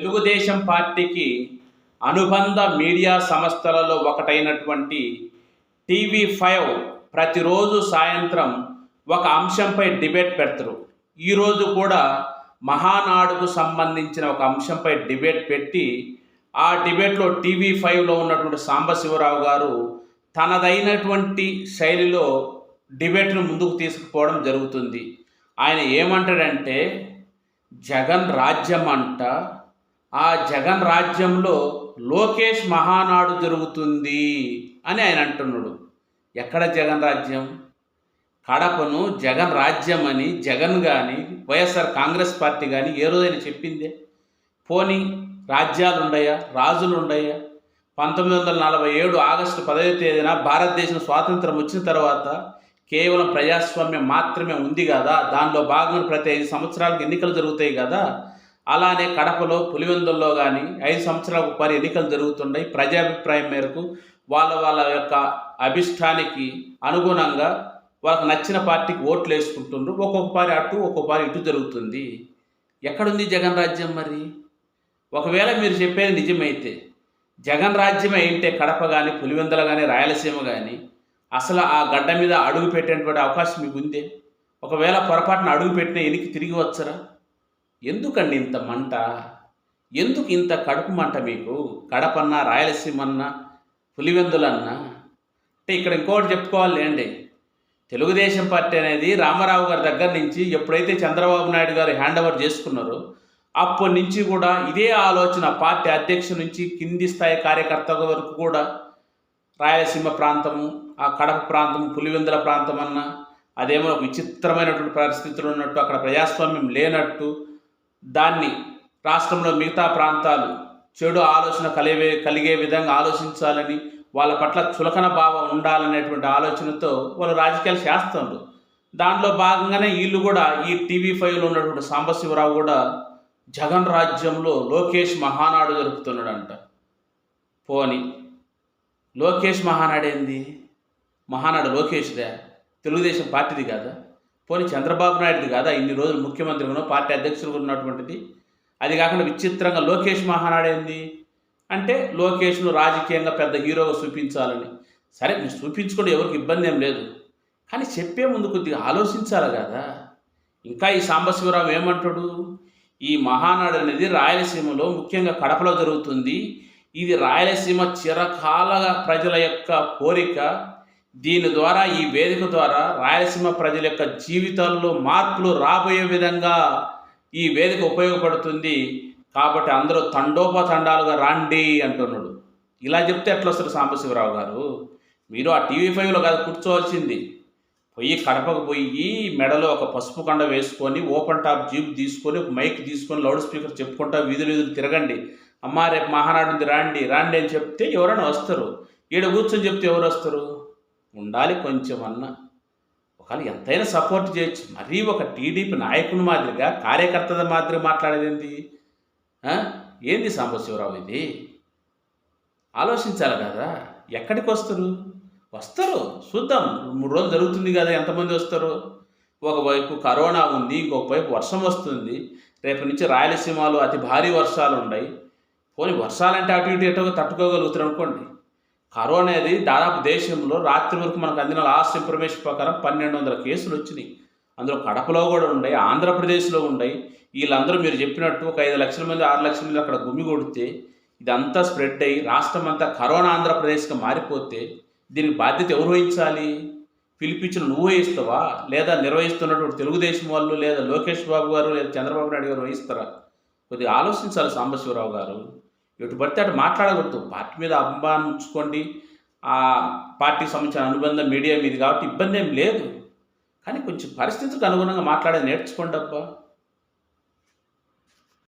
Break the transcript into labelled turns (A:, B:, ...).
A: తెలుగుదేశం పార్టీకి అనుబంధ మీడియా సంస్థలలో ఒకటైనటువంటి టీవీ ఫైవ్ ప్రతిరోజు సాయంత్రం ఒక అంశంపై డిబేట్ పెడతారు. ఈరోజు కూడా మహానాడుకు సంబంధించిన ఒక అంశంపై డిబేట్ పెట్టి ఆ డిబేట్లో టీవీ ఫైవ్లో ఉన్నటువంటి సాంబశివరావు గారు తనదైనటువంటి శైలిలో డిబేట్ను ముందుకు తీసుకుపోవడం జరుగుతుంది. ఆయన ఏమంటాడంటే జగన్ రాజ్యం అంట ఆ జగన్ రాజ్యంలో లోకేష్ మహానాడు జరుగుతుంది అని ఆయన అంటున్నాడు. ఎక్కడ జగన్ రాజ్యం కడపను జగన్ రాజ్యం అని జగన్ కానీ వైఎస్ఆర్ కాంగ్రెస్ పార్టీ కానీ ఏ రోజైనా చెప్పిందే? పోనీ రాజ్యాలు ఉండయా రాజులు ఉండయా పంతొమ్మిది వందల నలభై ఏడు ఆగస్టు పదవ తేదీన భారతదేశం స్వాతంత్రం వచ్చిన తర్వాత కేవలం ప్రజాస్వామ్యం మాత్రమే ఉంది కదా? దానిలో భాగంగా ప్రతి ఐదు సంవత్సరాలకు ఎన్నికలు జరుగుతాయి కదా? అలానే కడపలో పులివెందుల్లో కానీ ఐదు సంవత్సరాలకు పరి ఎన్నికలు జరుగుతున్నాయి ప్రజాభిప్రాయం మేరకు వాళ్ళ వాళ్ళ యొక్క అభిష్టానికి అనుగుణంగా వాళ్ళకి నచ్చిన పార్టీకి ఓట్లు వేసుకుంటుండ్రు. ఒక్కొక్కపారి అటు ఒక్కొక్క ఇటు జరుగుతుంది. ఎక్కడుంది జగన్ రాజ్యం మరి? ఒకవేళ మీరు చెప్పేది నిజమైతే జగన్ రాజ్యం ఏంటే కడప కానీ పులివెందుల కానీ రాయలసీమ కానీ అసలు ఆ గడ్డ మీద అడుగు పెట్టేటువంటి అవకాశం మీకు ఉందే? ఒకవేళ పొరపాటున అడుగు పెట్టిన ఎనికి తిరిగి వచ్చరా? ఎందుకండి ఇంత మంట? ఎందుకు ఇంత కడుపు మంట మీకు? కడపన్నా రాయలసీమన్నా పులివెందులన్నా? అంటే ఇక్కడ ఇంకోటి చెప్పుకోవాలి అండి తెలుగుదేశం పార్టీ అనేది రామారావు గారి దగ్గర నుంచి ఎప్పుడైతే చంద్రబాబు నాయుడు గారు హ్యాండ్ ఓవర్ చేసుకున్నారో అప్పటి నుంచి కూడా ఇదే ఆలోచన పార్టీ అధ్యక్షుడి నుంచి కింది స్థాయి కార్యకర్త వరకు కూడా. రాయలసీమ ప్రాంతము ఆ కడప ప్రాంతం పులివెందుల ప్రాంతం అన్న అదేమో విచిత్రమైనటువంటి పరిస్థితులు ఉన్నట్టు అక్కడ ప్రజాస్వామ్యం లేనట్టు దాన్ని రాష్ట్రంలో మిగతా ప్రాంతాలు చెడు ఆలోచన కలిగే కలిగే విధంగా ఆలోచించాలని వాళ్ళ పట్ల చులకన భావం ఉండాలనేటువంటి ఆలోచనతో వాళ్ళు రాజకీయాలు చేస్తున్నారు దాంట్లో భాగంగానే వీళ్ళు కూడా ఈ టీవీ ఫైవ్లో ఉన్నటువంటి సాంబశివరావు కూడా జగన్ రాజ్యంలో లోకేష్ మహానాడు జరుపుతున్నాడంట. పోని లోకేష్ మహానాడు ఏంది? మహానాడు లోకేష్దే? తెలుగుదేశం పార్టీది కాదా? పోనీ చంద్రబాబు నాయుడుది కాదా? ఇన్ని రోజులు ముఖ్యమంత్రిగానో పార్టీ అధ్యక్షులుగా ఉన్నటువంటిది. అది కాకుండా విచిత్రంగా లోకేష్ మహానాడేంది? అంటే లోకేష్ను రాజకీయంగా పెద్ద హీరోగా చూపించాలని. సరే మీరు చూపించుకోండి ఎవరికి ఇబ్బంది ఏం లేదు. కానీ చెప్పే ముందు కొద్దిగా ఆలోచించాలి కదా? ఇంకా ఈ సాంబశివరావు ఏమంటాడు? ఈ మహానాడు అనేది రాయలసీమలో ముఖ్యంగా కడపలో జరుగుతుంది. ఇది రాయలసీమ చిరకాల ప్రజల యొక్క కోరిక. దీని ద్వారా ఈ వేదిక ద్వారా రాయలసీమ ప్రజల యొక్క జీవితాల్లో మార్పులు రాబోయే విధంగా ఈ వేదిక ఉపయోగపడుతుంది. కాబట్టి అందరూ తండోపతండాలుగా రాండి అంటున్నాడు. ఇలా చెప్తే ఎట్లా వస్తారు సాంబశివరావు గారు? మీరు ఆ టీవీ ఫైవ్లో కాదు కూర్చోవాల్సింది. పోయి కడపకు పోయి మెడలో ఒక పసుపు కండ వేసుకొని ఓపెన్ టాప్ జీప్ తీసుకొని ఒక మైక్ తీసుకొని లౌడ్ స్పీకర్ చెప్పుకుంటా వీధులు వీధులు తిరగండి. అమ్మ రేపు మహానాడు ఉంది రాండి రాండి అని చెప్తే ఎవరైనా వస్తారు. ఈడ కూర్చొని చెప్తే ఎవరు వస్తారు? ఉండాలి కొంచెం అన్న ఒకవేళ ఎంతైనా సపోర్ట్ చేయొచ్చు. మరీ ఒక టీడీపీ నాయకుని మాదిరిగా కార్యకర్తల మాదిరిగా మాట్లాడేది ఏంది? ఏంది సాంబశివరావు ఇది? ఆలోచించాలి కదా. ఎక్కడికి వస్తారు? వస్తారు. చూద్దాం. మూడు రోజులు జరుగుతుంది కదా ఎంతమంది వస్తారు? ఒకవైపు కరోనా ఉంది ఇంకొక వైపు వర్షం వస్తుంది. రేపు నుంచి రాయలసీమలో అతి భారీ వర్షాలు ఉన్నాయి. పోనీ వర్షాలంటే అటు ఇటు ఎటో తట్టుకోగలుగుతారు అనుకోండి. కరోనా అనేది దాదాపు దేశంలో రాత్రి వరకు మనకు అందిన లాస్ట్ ఇన్ఫర్మేషన్ ప్రకారం పన్నెండు వందల కేసులు వచ్చినాయి. అందులో కడపలో కూడా ఉన్నాయి ఆంధ్రప్రదేశ్లో ఉన్నాయి వీళ్ళందరూ మీరు చెప్పినట్టు ఒక ఐదు లక్షల మంది ఆరు లక్షల మంది అక్కడ గుమి కొడితే ఇదంతా స్ప్రెడ్ అయ్యి రాష్ట్రం అంతా కరోనా ఆంధ్రప్రదేశ్గా మారిపోతే దీనికి బాధ్యత ఎవరు వహించాలి? పిలిపించిన నువ్వు వహిస్తావా లేదా నిర్వహిస్తున్నటువంటి తెలుగుదేశం వాళ్ళు లేదా లోకేష్ బాబు గారు లేదా చంద్రబాబు నాయుడు గారు వహిస్తారా? కొద్దిగా ఆలోచించాలి సాంబశివరావు గారు. ఎటు పడితే అటు మాట్లాడకూడదు పార్టీ మీద అభిమానం ఉంచుకోండి. ఆ పార్టీకి సంబంధించిన అనుబంధం మీడియా మీద కాబట్టి ఇబ్బంది ఏం లేదు. కానీ కొంచెం పరిస్థితులకు అనుగుణంగా మాట్లాడేది నేర్చుకోండి అబ్బా.